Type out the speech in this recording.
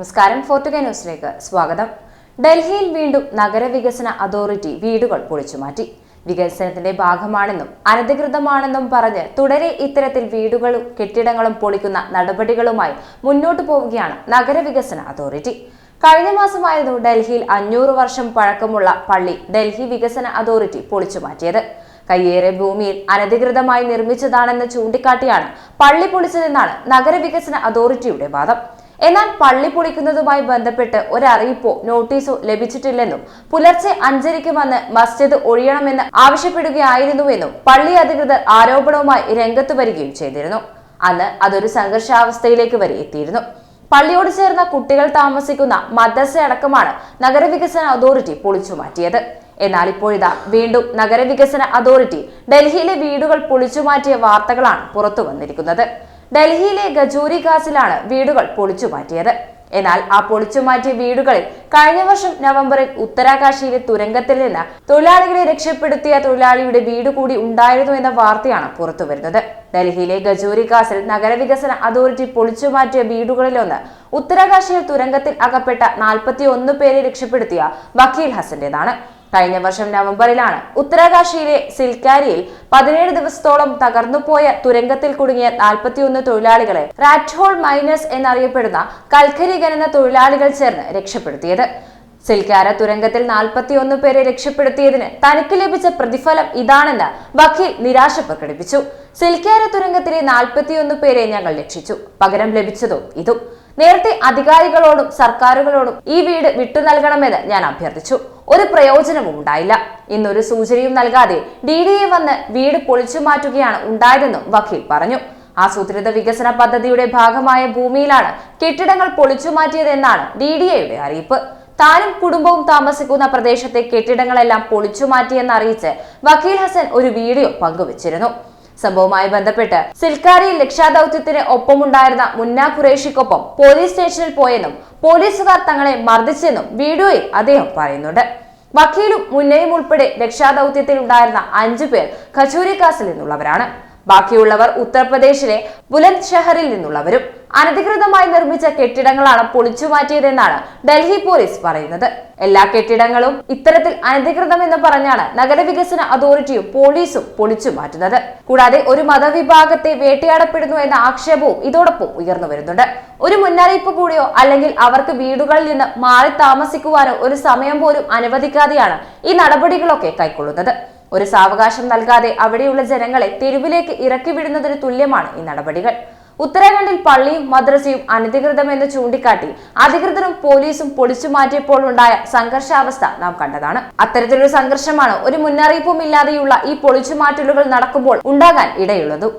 നമസ്കാരം ഫോർട്ടുഗ ന്യൂസിലേക്ക് സ്വാഗതം. ഡൽഹിയിൽ വീണ്ടും നഗരവികസന അതോറിറ്റി വീടുകൾ പൊളിച്ചുമാറ്റി വികസനത്തിന്റെ ഭാഗമാണെന്നും അനധികൃതമാണെന്നും പറഞ്ഞ് തുടരെ ഇത്തരത്തിൽ വീടുകളും കെട്ടിടങ്ങളും പൊളിക്കുന്ന നടപടികളുമായി മുന്നോട്ടു പോവുകയാണ് നഗരവികസന അതോറിറ്റി. കഴിഞ്ഞ മാസമായിരുന്നു ഡൽഹിയിൽ അഞ്ഞൂറ് വർഷം പഴക്കമുള്ള പള്ളി ഡൽഹി വികസന അതോറിറ്റി പൊളിച്ചുമാറ്റിയത് കയ്യേറെ ഭൂമിയിൽ അനധികൃതമായി നിർമ്മിച്ചതാണെന്ന് ചൂണ്ടിക്കാട്ടിയാണ് പള്ളി പൊളിച്ചതെന്നാണ് നഗരവികസന അതോറിറ്റിയുടെ വാദം. എന്നാൽ പള്ളി പൊളിക്കുന്നതുമായി ബന്ധപ്പെട്ട് ഒരറിയിപ്പോ നോട്ടീസോ ലഭിച്ചിട്ടില്ലെന്നും പുലർച്ചെ അഞ്ചരയ്ക്ക് വന്ന് മസ്ജിദ് ഒഴിയണമെന്ന് ആവശ്യപ്പെടുകയായിരുന്നുവെന്നും പള്ളി അധികൃതർ ആരോപണവുമായി രംഗത്ത് വരികയും ചെയ്തിരുന്നു. അന്ന് അതൊരു സംഘർഷാവസ്ഥയിലേക്ക് വരെ എത്തിയിരുന്നു. പള്ളിയോട് ചേർന്ന കുട്ടികൾ താമസിക്കുന്ന മദ്രസ അടക്കമാണ് നഗരവികസന അതോറിറ്റി പൊളിച്ചു മാറ്റിയത്. എന്നാൽ ഇപ്പോഴിതാ വീണ്ടും നഗരവികസന അതോറിറ്റി ഡൽഹിയിലെ വീടുകൾ പൊളിച്ചു മാറ്റിയ വാർത്തകളാണ് പുറത്തു വന്നിരിക്കുന്നത്. ഡൽഹിയിലെ ഗജൂരി ഖാസിലാണ് വീടുകൾ പൊളിച്ചു മാറ്റിയത്. എന്നാൽ ആ പൊളിച്ചുമാറ്റിയ വീടുകളിൽ കഴിഞ്ഞ വർഷം നവംബറിൽ ഉത്തരാകാശിയിലെ തുരങ്കത്തിൽ നിന്ന് തൊഴിലാളികളെ രക്ഷപ്പെടുത്തിയ തൊഴിലാളിയുടെ വീട് കൂടി ഉണ്ടായിരുന്നു എന്ന വാർത്തയാണ് പുറത്തുവരുന്നത് ഡൽഹിയിലെ ഗജൂരി ഖാസിൽ നഗരവികസന അതോറിറ്റി പൊളിച്ചുമാറ്റിയ വീടുകളിലൊന്ന് ഉത്തരാകാശിയിൽ തുരങ്കത്തിൽ അകപ്പെട്ട നാൽപ്പത്തി പേരെ രക്ഷപ്പെടുത്തിയ വക്കീൽ ഹസന്റേതാണ്. കഴിഞ്ഞ വർഷം നവംബറിലാണ് ഉത്തരാകാശിയിലെ സിൽക്കാരിയിൽ പതിനേഴ് ദിവസത്തോളം തകർന്നുപോയ തുരങ്കത്തിൽ കുടുങ്ങിയ നാൽപ്പത്തിയൊന്ന് തൊഴിലാളികളെ റാറ്റ്ഹോൾ മൈനേഴ്സ് എന്നറിയപ്പെടുന്ന കൽക്കരി ഖനന തൊഴിലാളികൾ ചേർന്ന് രക്ഷപ്പെടുത്തിയത്. സിൽക്കാര തുരങ്കത്തിൽ നാൽപ്പത്തിയൊന്ന് പേരെ രക്ഷപ്പെടുത്തിയതിന് തനിക്ക് ലഭിച്ച പ്രതിഫലം ഇതാണെന്ന് വക്കീൽ നിരാശ പ്രകടിപ്പിച്ചു. സിൽക്കാര തുരങ്കത്തിലെ നാൽപ്പത്തിയൊന്ന് പേരെ ഞങ്ങൾ രക്ഷിച്ചു. പകരം ലഭിച്ചതോ ഇതും. നേരത്തെ അധികാരികളോടും സർക്കാരുകളോടും ഈ വീട് വിട്ടു നൽകണമെന്ന് ഞാൻ അഭ്യർത്ഥിച്ചു. ഒരു പ്രയോജനവും ഉണ്ടായില്ല. ഇന്നൊരു സൂചനയും നൽകാതെ ഡി ഡി എ വന്ന് വീട് പൊളിച്ചു മാറ്റുകയാണ് ഉണ്ടായതെന്നും വക്കീൽ പറഞ്ഞു. ആസൂത്രിത വികസന പദ്ധതിയുടെ ഭാഗമായ ഭൂമിയിലാണ് കെട്ടിടങ്ങൾ പൊളിച്ചു മാറ്റിയതെന്നാണ് ഡി ഡി എയുടെ അറിയിപ്പ്. താനും കുടുംബവും താമസിക്കുന്ന പ്രദേശത്തെ കെട്ടിടങ്ങളെല്ലാം പൊളിച്ചു മാറ്റിയെന്ന് അറിയിച്ച് വക്കീൽ ഹസൻ ഒരു വീഡിയോ പങ്കുവച്ചിരുന്നു. സംഭവവുമായി ബന്ധപ്പെട്ട് സിൽക്കാരിയിൽ രക്ഷാദൌത്യത്തിന് ഒപ്പമുണ്ടായിരുന്ന മുന്ന ഖുറേഷിക്കൊപ്പം പോലീസ് സ്റ്റേഷനിൽ പോയെന്നും പോലീസുകാർ തങ്ങളെ മർദ്ദിച്ചെന്നും വീഡിയോയിൽ അദ്ദേഹം പറയുന്നുണ്ട്. വക്കീലും മുന്നയും ഉൾപ്പെടെ രക്ഷാദൌത്യത്തിൽ ഉണ്ടായിരുന്ന അഞ്ചു പേർ ഖജൂരി കാസിൽ നിന്നുള്ളവരാണ്. ബാക്കിയുള്ളവർ ഉത്തർപ്രദേശിലെ ബുലന്ദ് ഷഹറിൽ നിന്നുള്ളവരും. അനധികൃതമായി നിർമ്മിച്ച കെട്ടിടങ്ങളാണ് പൊളിച്ചു മാറ്റിയതെന്നാണ് ഡൽഹി പോലീസ് പറയുന്നത്. എല്ലാ കെട്ടിടങ്ങളും ഇത്തരത്തിൽ അനധികൃതമെന്ന് പറഞ്ഞാണ് നഗരവികസന അതോറിറ്റിയും പോലീസും പൊളിച്ചു മാറ്റുന്നത്. കൂടാതെ ഒരു മതവിഭാഗത്തെ വേട്ടയാടപ്പെടുന്നു എന്ന ആക്ഷേപവും ഇതോടൊപ്പം ഉയർന്നു വരുന്നുണ്ട്. ഒരു മുന്നറിയിപ്പ് കൂടിയോ അല്ലെങ്കിൽ അവർക്ക് വീടുകളിൽ നിന്ന് മാറി താമസിക്കുവാനോ ഒരു സമയം പോലും അനുവദിക്കാതെയാണ് ഈ നടപടികളൊക്കെ കൈക്കൊള്ളുന്നത്. ഒരു സാവകാശം നൽകാതെ അവിടെയുള്ള ജനങ്ങളെ തെരുവിലേക്ക് ഇറക്കി വിടുന്നതിന് തുല്യമാണ് ഈ നടപടികൾ. ഉത്തരാഖണ്ഡിൽ പള്ളിയും മദ്രസയും അനധികൃതമെന്ന് ചൂണ്ടിക്കാട്ടി അധികൃതരും പോലീസും പൊളിച്ചു മാറ്റിയപ്പോൾ ഉണ്ടായ സംഘർഷാവസ്ഥ നാം കണ്ടതാണ്. അത്തരത്തിലൊരു സംഘർഷമാണ് ഒരു മുന്നറിയിപ്പും ഇല്ലാതെയുള്ള ഈ പൊളിച്ചുമാറ്റലുകൾ നടക്കുമ്പോൾ ഉണ്ടാകാൻ ഇടയുള്ളതും.